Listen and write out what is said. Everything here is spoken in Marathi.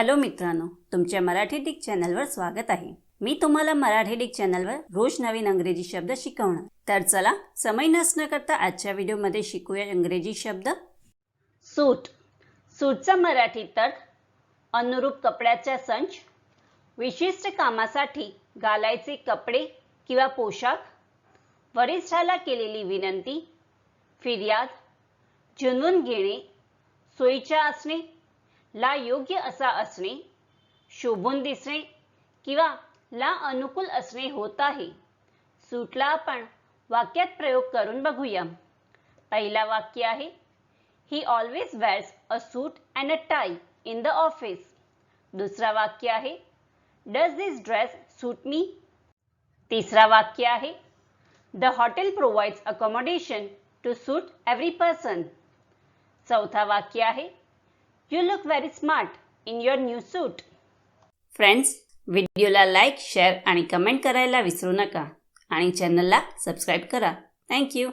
हॅलो मित्रांनो तुमच्या मराठी डिक चॅनलवर स्वागत आहे. मी तुम्हाला मराठी डिक चॅनलवर रोज नवीन अंग्रेजी शब्द शिकवणार. तर चला समय नसणं करता आजच्या व्हिडिओमध्ये शिकूया इंग्रजी शब्द. सूट. सूटचा मराठीत अर्थ अनुरूप कपड्याचा संच विशिष्ट कामासाठी घालायचे कपडे किंवा पोशाख वरिष्ठाला केलेली विनंती फिर्याद जुनवून घेणे सोयीच्या असणे ला योग्य असा असणे शोभून दिसणे किंवा ला अनुकूल असणे होत आहे. सूटला आपण वाक्यात प्रयोग करून बघूया. पहिला वाक्य आहे he always wears a suit and a tie in the office दुसरा वाक्य आहे does this dress suit me तिसरा वाक्य आहे the hotel provides accommodation to suit every person चौथा वाक्य आहे you look very smart in your new suit friends व्हिडिओला लाईक शेअर आणि कमेंट करायला विसरू नका. आणि चॅनलला सबस्क्राईब करा. थँक्यू